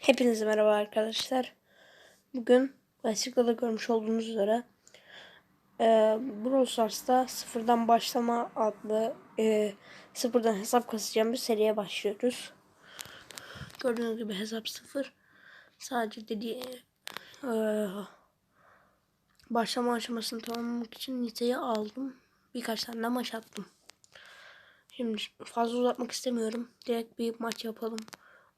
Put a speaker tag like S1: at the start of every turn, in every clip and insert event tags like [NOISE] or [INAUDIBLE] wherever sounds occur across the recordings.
S1: Hepinize merhaba arkadaşlar. Bugün da görmüş olduğunuz üzere e, Brawl Stars'ta sıfırdan başlama adlı e, sıfırdan hesap kasacağım bir seriye başlıyoruz. Gördüğünüz gibi hesap sıfır. Sadece dediği e, başlama aşamasını tamamlamak için niteyi aldım. Birkaç tane maç attım. Şimdi fazla uzatmak istemiyorum. Direkt bir maç yapalım.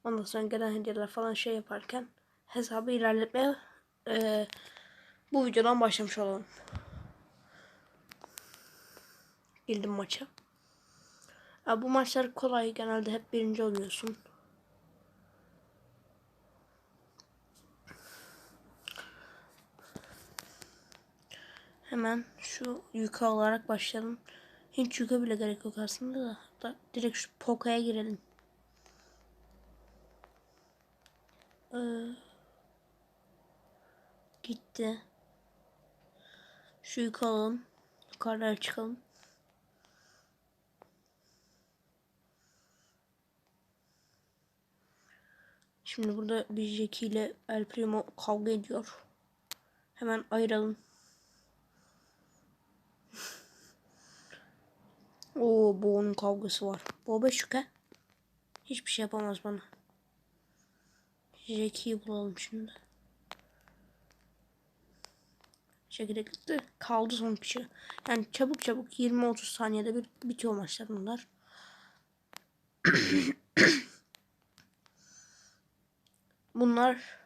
S1: Ondan sonra gelen hediyeler falan şey yaparken hesabı ilerletmeye e, bu videodan başlamış olalım. Girdim maça. Ya bu maçlar kolay. Genelde hep birinci oluyorsun. Hemen şu yuka olarak başlayalım. Hiç yuka bile gerek yok aslında da. direkt şu Poco'ya girelim. Ee, gitti. Şu yukarı alalım. Yukarılara çıkalım. Şimdi burada bir Jackie ile El Primo kavga ediyor. Hemen ayıralım. [LAUGHS] Oo bu onun kavgası var. Bu şüke. Hiçbir şey yapamaz bana. Jackie'yi bulalım şimdi. Şekilde gitti. Kaldı son kişi. Yani çabuk çabuk 20-30 saniyede bir bitiyor maçlar bunlar. [COUGHS] bunlar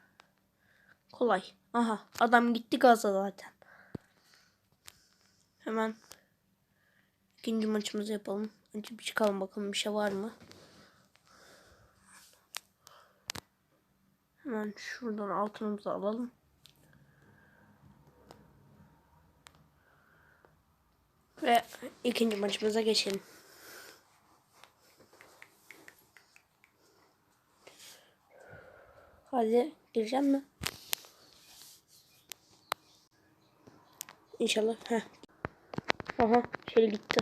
S1: kolay. Aha adam gitti gaza zaten. Hemen ikinci maçımızı yapalım. Önce bir çıkalım bakalım bir şey var mı? Hemen şuradan altınımızı alalım. Ve ikinci maçımıza geçelim. Hadi gireceğim mi? İnşallah. Heh. Aha şey gitti.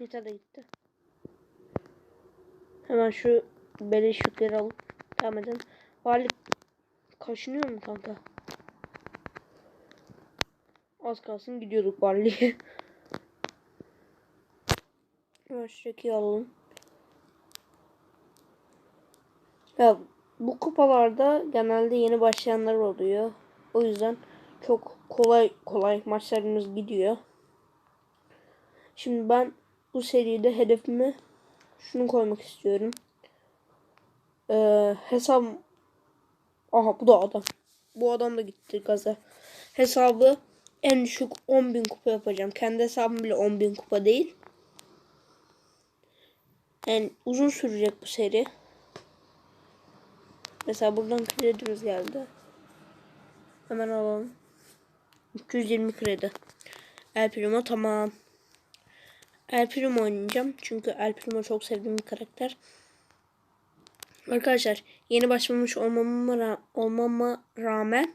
S1: Nita da gitti. Hemen şu beleş yükleri alıp devam edelim. Vali kaşınıyor mu kanka? Az kalsın gidiyorduk Vali'ye. Hemen [LAUGHS] şuradaki alalım. Ya bu kupalarda genelde yeni başlayanlar oluyor. O yüzden çok kolay kolay maçlarımız gidiyor. Şimdi ben bu seride hedefimi şunu koymak istiyorum. Ee, hesap Aha bu da adam. Bu adam da gitti gaza. Hesabı en düşük 10.000 kupa yapacağım. Kendi hesabım bile 10.000 kupa değil. Yani uzun sürecek bu seri. Mesela buradan kredimiz geldi. Hemen alalım. 320 kredi. El Primo tamam. El Primo oynayacağım. Çünkü El Primo çok sevdiğim bir karakter. Arkadaşlar yeni başlamış olmama, ra olmama rağmen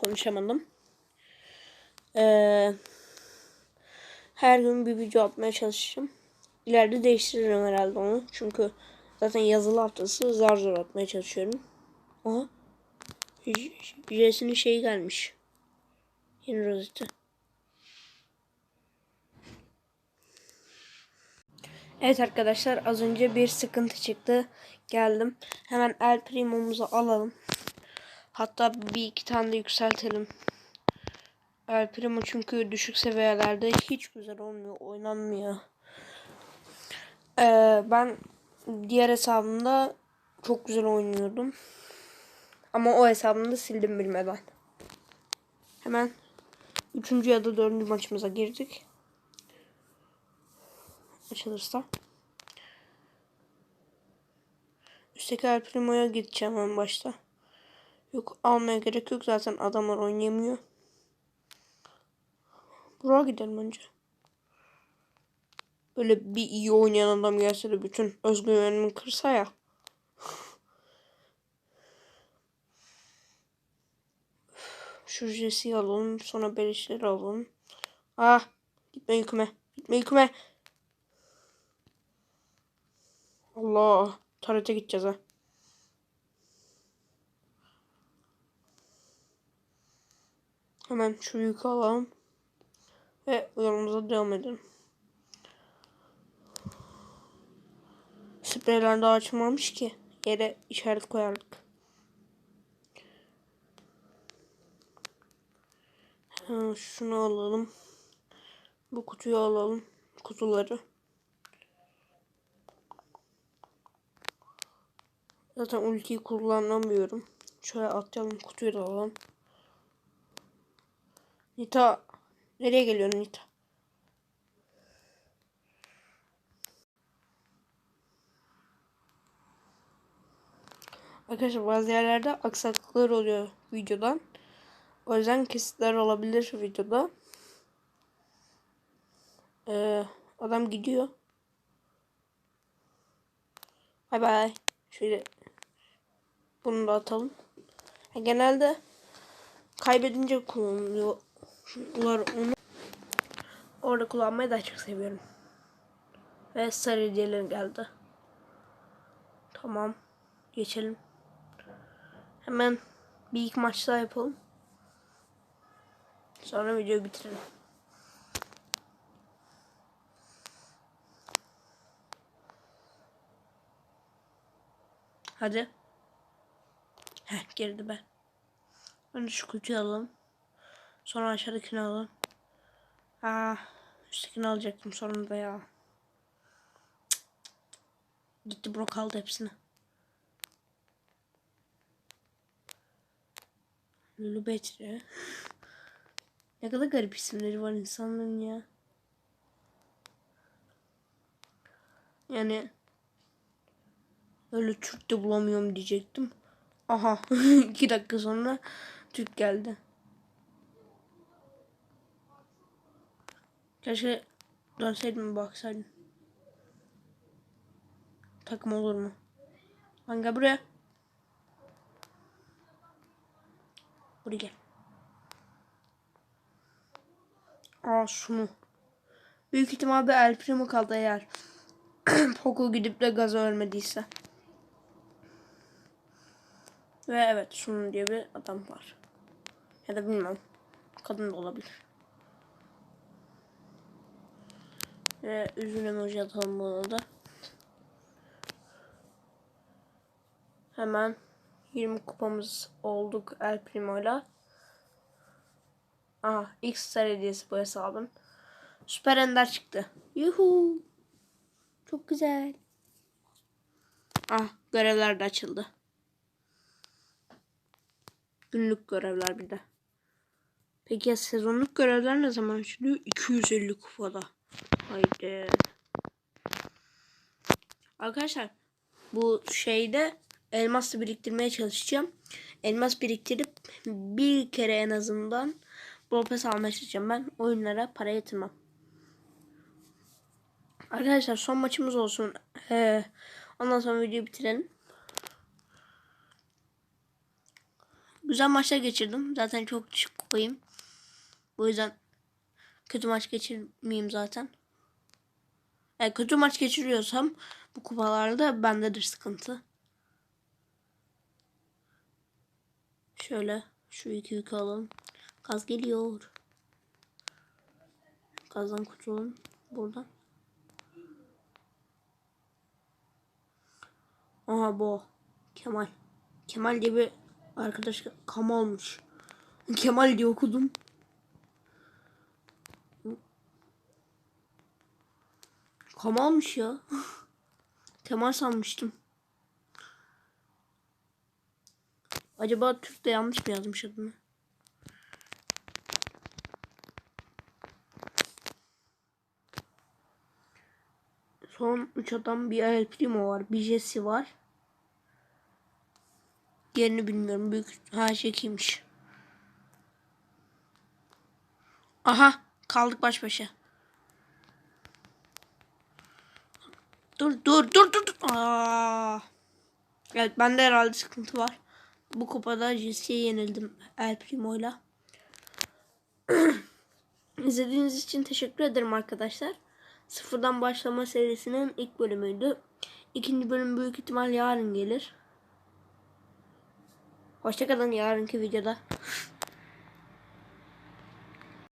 S1: konuşamadım. Ee, her gün bir video atmaya çalışacağım. İleride değiştiririm herhalde onu. Çünkü zaten yazılı haftası zar zor atmaya çalışıyorum. Aha. Jesse'nin şeyi gelmiş. Yeni rozeti. Evet arkadaşlar az önce bir sıkıntı çıktı. Geldim. Hemen El Primo'muzu alalım. Hatta bir iki tane de yükseltelim. El Primo çünkü düşük seviyelerde hiç güzel olmuyor. Oynanmıyor. Ee, ben diğer hesabımda çok güzel oynuyordum. Ama o hesabımda sildim bilmeden. Hemen üçüncü ya da dördüncü maçımıza girdik açılırsa. Üstteki El Primo'ya gideceğim en başta. Yok almaya gerek yok zaten adamlar oynayamıyor. Buraya gidelim önce. Böyle bir iyi oynayan adam gelse de bütün özgüvenimi kırsa ya. Şu jesi alalım. Sonra belişleri alalım. Ah. Gitme yüküme. Gitme yüküme. Allah. Tuvalete gideceğiz ha. Hemen şu yükü alalım. Ve yolumuza devam edelim. Spreyler daha açılmamış ki. Yere işaret koyardık. Ha, şunu alalım. Bu kutuyu alalım. Kutuları. Zaten ultiyi kullanamıyorum. Şöyle atlayalım kutuyu da alalım. Nita nereye geliyorsun Nita? Arkadaşlar bazı yerlerde aksaklıklar oluyor videodan. O yüzden kesitler olabilir videoda. Ee, adam gidiyor. Bay bay. Şöyle bunu da atalım. Genelde kaybedince kullanıyorlar onu. Orada kullanmayı daha çok seviyorum. Ve sarı hediyeler geldi. Tamam. Geçelim. Hemen bir iki maç daha yapalım. Sonra videoyu bitirelim. Hadi. Heh girdi be. Önce şu kutuyu alalım. Sonra aşağıdakini alalım. Aa, üsttekini alacaktım sonunda ya. Cık, cık. Gitti bro kaldı hepsini. Lulu Betri. Ne kadar garip isimleri var insanların ya. Yani öyle Türk de bulamıyorum diyecektim. Aha [LAUGHS] iki dakika sonra Türk geldi. Keşke dönseydim baksaydım. Takım olur mu? Lan gel buraya. Buraya gel. Aa şunu. Büyük ihtimal bir El Primo kaldı eğer. [CLEARS THROAT] Poco gidip de gaza ölmediyse. Ve evet şunun diye bir adam var. Ya da bilmem. Kadın da olabilir. Ve üzül emoji atalım bunu da. Hemen 20 kupamız olduk El Primo'yla. Aha X Star hediyesi bu hesabın. Süper Ender çıktı. Yuhu. Çok güzel. Ah görevler de açıldı. Günlük görevler bir de. Peki ya sezonluk görevler ne zaman açılıyor? 250 kupada. Haydi. Arkadaşlar bu şeyde elmas biriktirmeye çalışacağım. Elmas biriktirip bir kere en azından Bropes almaya çalışacağım. Ben oyunlara para yatırmam. Arkadaşlar son maçımız olsun. Ee, ondan sonra videoyu bitirelim. Güzel maçlar geçirdim. Zaten çok düşük kupayım. Bu yüzden kötü maç geçirmeyeyim zaten. Yani kötü maç geçiriyorsam bu kupalarda bendedir sıkıntı. Şöyle şu iki yükü alalım. Gaz geliyor. Gazdan kurtulalım buradan. Aha bu. Kemal. Kemal diye bir arkadaş Kamal'mış. Kemal diye okudum. Kamal'mış ya. [LAUGHS] Kemal sanmıştım. Acaba Türk'te yanlış mı yazmış adını? Son 3 adam bir El var. Bir Jesse var. Diğerini bilmiyorum. Büyük ha çekiymiş. Aha kaldık baş başa. Dur dur dur dur. dur. Aa. Evet bende herhalde sıkıntı var. Bu kupada Jesse'ye yenildim El Primo'yla. [CLEARS THROAT] İzlediğiniz için teşekkür ederim arkadaşlar. Sıfırdan başlama serisinin ilk bölümüydü. İkinci bölüm büyük ihtimal yarın gelir. Hoşçakalın yarınki videoda.